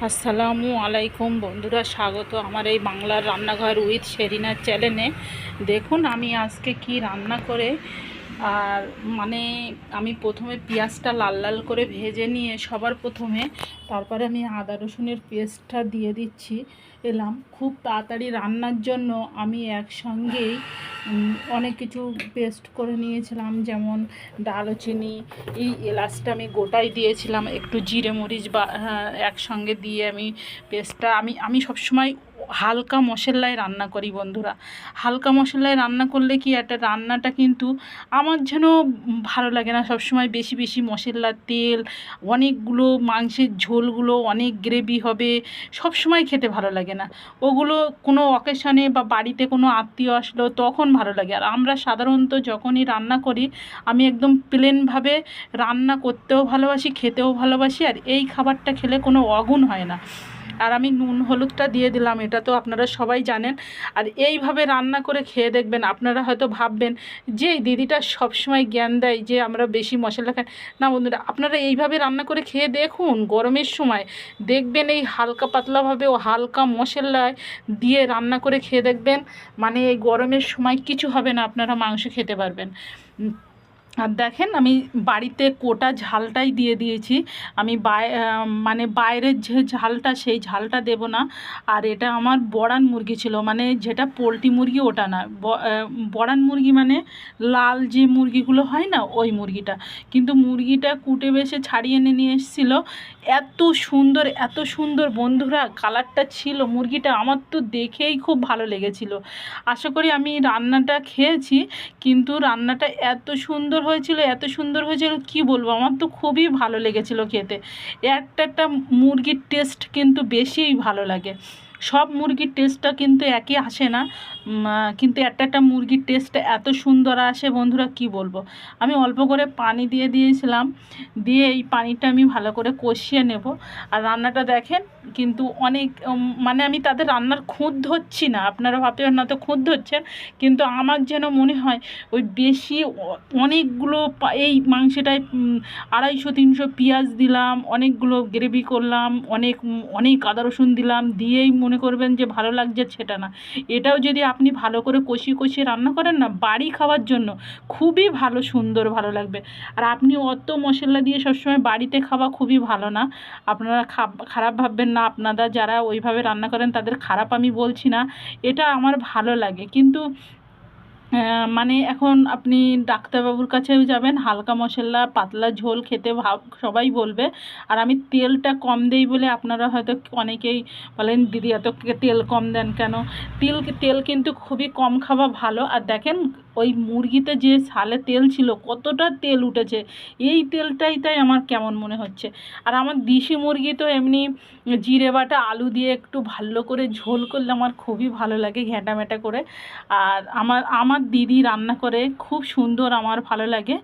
আসসালামু আলাইকুম বন্ধুরা, স্বাগত আমার এই বাংলার রান্নাঘর উইথ শেরিনার চ্যানেলে। দেখুন আমি আজকে কি রান্না করে, আর মানে আমি প্রথমে পেঁয়াজটা লাল লাল করে ভেজে নিয়ে সবার প্রথমে তারপরে আমি আদা রসুনের পেস্টটা দিয়ে দিচ্ছি। এলাম, খুব তাড়াতাড়ি রান্নার জন্য আমি একসঙ্গেই অনেক কিছু পেস্ট করে নিয়েছিলাম যেমন ডালচিনি এই এলাচটা আমি গোটাই দিয়েছিলাম একটু জিরে মরিচ বা হ্যাঁ, একসঙ্গে দিয়ে আমি পেস্টটা আমি আমি সবসময় হালকা মশলায় রান্না করি বন্ধুরা। হালকা মশলায় রান্না করলে কি একটা রান্নাটা কিন্তু আমার যেন ভালো লাগে না। সবসময় বেশি বেশি মশলার তেল, অনেকগুলো মাংসের ঝোলগুলো অনেক গ্রেভি হবে সব সময় খেতে ভালো লাগে না। ওগুলো কোনো অকেশনে বা বাড়িতে কোনো আত্মীয় আসলো তখন ভালো লাগে। আর আমরা সাধারণত যখনই রান্না করি, আমি একদম প্লেনভাবে রান্না করতেও ভালোবাসি, খেতেও ভালোবাসি, আর এই খাবারটা খেলে কোনো অগুণ হয় না। আর আমি নুন, হলুদটা দিয়ে দিলাম, এটা তো আপনারা সবাই জানেন। আর এইভাবে রান্না করে খেয়ে দেখবেন, আপনারা হয়তো ভাববেন যে দিদিটা সবসময় জ্ঞান দেয় যে আমরা বেশি মশলা খাই। না বন্ধুরা, আপনারা এইভাবে রান্না করে খেয়ে দেখুন গরমের সময়। দেখবেন এই হালকা পাতলাভাবে ও হালকা মশলায় দিয়ে রান্না করে খেয়ে দেখবেন। মানে এই গরমের সময় কিছু হবে না, আপনারা মাংস খেতে পারবেন। আর দেখেন আমি বাড়িতে কোটা ঝালটাই দিয়ে দিয়েছি। আমি মানে বাইরের যে ঝালটা সেই ঝালটা দেব না। আর এটা আমার বড়ান মুরগি ছিল মানে যেটা পোলট্রি মুরগি ওটা না। বড়ান মুরগি মানে লাল যে মুরগিগুলো হয় না, ওই মুরগিটা। কিন্তু মুরগিটা কুটে বেছে ছাড়িয়ে এনে নিয়ে এসেছিল। এত সুন্দর এত সুন্দর বন্ধুরা, কালারটা ছিল মুরগিটা। আমার তো দেখেই খুব ভালো লেগেছিল। আশা করি আমি রান্নাটা খেয়েছি, কিন্তু রান্নাটা এত সুন্দর হয়েছিল, এত সুন্দর হয়েছিল, কি বলব? আমার তো খুবই ভালো লেগেছিল খেতে। একটা একটা মুরগির টেস্ট কিন্তু বেশিই ভালো লাগে। সব মুরগির টেস্টটা কিন্তু একই আসে না। কিন্তু একটা একটা মুরগির টেস্ট এত সুন্দর আসে, বন্ধুরা, কি বলব? আমি অল্প করে পানি দিয়ে দিয়েছিলাম, দিয়ে এই পানিটা আমি ভালো করে কষিয়ে নেব। আর রান্নাটা দেখেন, কিন্তু অনেক মানে আমি তাদের রান্নার খুঁত ধরছি না। আপনারা ভাবতে না তো খুঁত ধরছেন, কিন্তু আমার যেন মনে হয়, ওই বেশি অনেকগুলো এই মাংসটায় আড়াইশো, তিনশো পেঁয়াজ দিলাম, অনেকগুলো গ্রেভি করলাম, অনেক অনেক আদা, রসুন দিলাম, দিয়েই মনে করবেন যে ভালো লাগছে সেটা না। এটাও যদি আপনি ভালো করে কষিয়ে কষিয়ে রান্না করেন না, বাড়ি খাওয়ার জন্য খুবই ভালো, সুন্দর ভালো লাগবে। আর আপনি অত মশলা দিয়ে সবসময় বাড়িতে খাওয়া খুবই ভালো না। আপনারা খারাপ ভাববেন না, আপনারা যারা ওইভাবে রান্না করেন তাদের খারাপ আমি বলছি না। এটা আমার ভালো লাগে। কিন্তু মানে এখন আপনি ডাক্তারবাবুর কাছেও যাবেন, হালকা মশলা, পাতলা ঝোল খেতে ভাব, সবাই বলবে। আর আমি তেলটা কম দেই বলে আপনারা হয়তো অনেকেই বলেন, দিদি এত তেল কম দেন কেন? তেল তেল কিন্তু খুবই কম খাওয়া ভালো। আর দেখেন, ওই মুরগিতে যে সালে তেল ছিল, কতটা তেল উঠেছে, এই তেলটাই তাই আমার কেমন মনে হচ্ছে। আর আমার দেশি মুরগি তো এমনি জিরে বাটা, আলু দিয়ে একটু ভালো করে ঝোল করলে আমার খুবই ভালো লাগে ঘ্যাঁটা ম্যাটা করে। আর আমার আমার দিদি রান্না করে, খুব সুন্দর আমার ভালো লাগে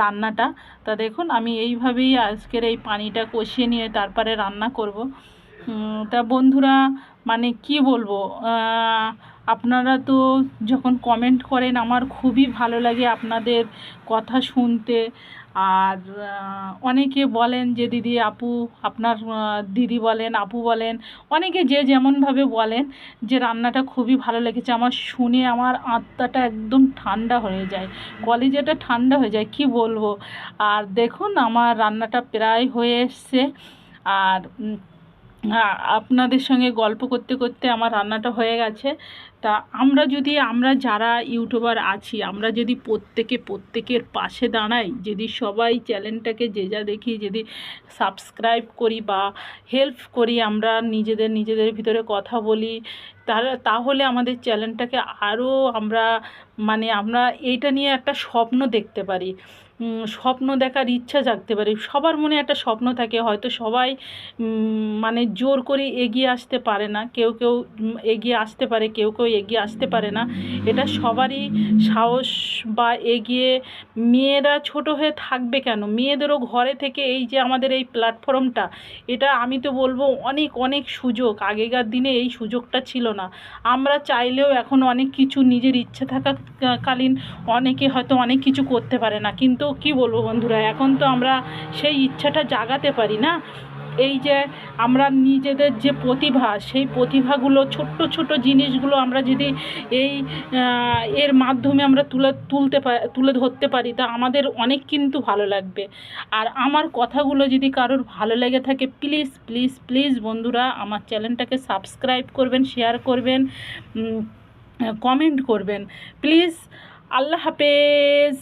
রান্নাটা। তা দেখুন, আমি এইভাবেই আজকের এই পানিটা কষিয়ে নিয়ে তারপরে রান্না করব। তা বন্ধুরা মানে কি বলব আপনারা তো যখন কমেন্ট করেন, আমার খুবই ভালো লাগে আপনাদের কথা শুনতে। আর অনেকে বলেন যে, দিদি, আপু, আপনার দিদি বলেন, আপু বলেন, অনেকে যে যেমনভাবে বলেন যে, রান্নাটা খুবই ভালো লেগেছে, আমার শুনে আমার আত্মাটা একদম ঠান্ডা হয়ে যায়, কলেজেটা ঠান্ডা হয়ে যায়, কি বলব? আর দেখুন, আমার রান্নাটা প্রায় হয়ে এসছে। আর আপনাদের সঙ্গে গল্প করতে করতে আমার রান্নাটা হয়ে গেছে। তা আমরা যদি, আমরা যারা ইউটিউবার আছি, আমরা যদি প্রত্যেকে, প্রত্যেকের পাশে দাঁড়াই, যদি সবাই চ্যানেলটাকে যে যা দেখি, যদি সাবস্ক্রাইব করি বা হেল্প করি, আমরা নিজেদের নিজেদের ভিতরে কথা বলি তাহলে আমাদের চ্যানেলটাকে আরও আমরা মানে আমরা এইটা নিয়ে একটা স্বপ্ন দেখতে পারি। স্বপ্ন দেখার ইচ্ছা জাগতে পারে। সবার মনে একটা স্বপ্ন থাকে, হয়তো সবাই মানে জোর করে এগিয়ে আসতে পারে না। কেউ কেউ এগিয়ে আসতে পারে, কেউ কেউ এগিয়ে আসতে পারে না। এটা সবারই সাহস বা এগিয়ে মেয়েরা ছোট হয়ে থাকবে কেন? মেয়েদেরও ঘরে থেকে এই যে আমাদের এই প্ল্যাটফর্মটা এটা আমি তো বলব অনেক অনেক সুযোগ। আগেকার দিনে এই সুযোগটা ছিল না। আমরা চাইলেও এখন অনেক কিছু নিজের ইচ্ছে থাকা কালীন অনেকে হয়তো অনেক কিছু করতে পারে না। কিন্তু কি বলব বন্ধুরা, এখন তো আমরা সেই ইচ্ছাটা জাগাতে পারি না। এই যে আমরা নিজেদের যে প্রতিভা, সেই প্রতিভাগুলো, ছোট্ট ছোট জিনিসগুলো আমরা যদি এই এর মাধ্যমে আমরা তুলে, তুলতে তুলে ধরতে পারি, তা আমাদের অনেক কিন্তু ভালো লাগবে। আর আমার কথাগুলো যদি কারোর ভালো লেগে থাকে প্লিজ প্লিজ প্লিজ বন্ধুরা, আমার চ্যানেলটাকে সাবস্ক্রাইব করবেন শেয়ার করবেন কমেন্ট করবেন। প্লিজ আল্লাহ হাফেজ।